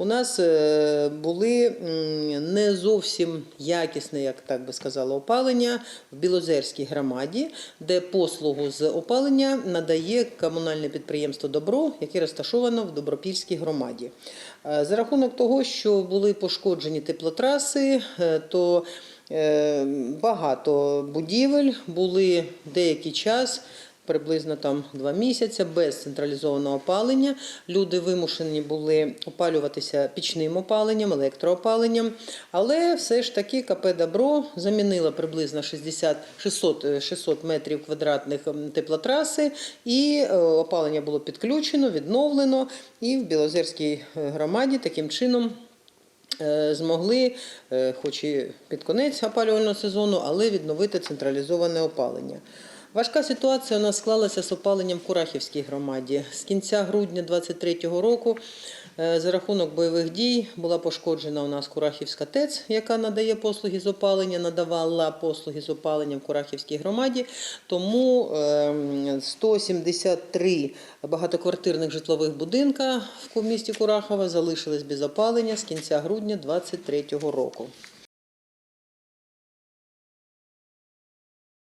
у нас е, були не зовсім якісне, як так би сказала, опалення в Білозерській громаді, де послугу з опалення надає комунальне підприємство Добро, яке розташовано в Добропільській громаді. Е, За рахунок того, що були пошкоджені теплотраси, е, то багато будівель були деякий час приблизно там два місяці без централізованого опалення. Люди вимушені були опалюватися пічним опаленням, електроопаленням. Але все ж таки КП Добро замінило приблизно 60 600, е, 600 метрів квадратних теплотраси, і е, опалення було підключено, відновлено. І в Білозерській е, громаді таким чином. е, Змогли, хоч і під конець опалювального сезону, але відновити централізоване опалення. Важка ситуація у нас склалася з опаленням в Курахівській громаді. З кінця грудня 2023 року е, за рахунок бойових дій була пошкоджена у нас Курахівська ТЕЦ, яка надає послуги з опалення, надавала послуги з опалення в Курахівській громаді. Тому ем, 173 багатоквартирних житлових будинка в місті Курахова залишились без опалення з кінця грудня 2023 року.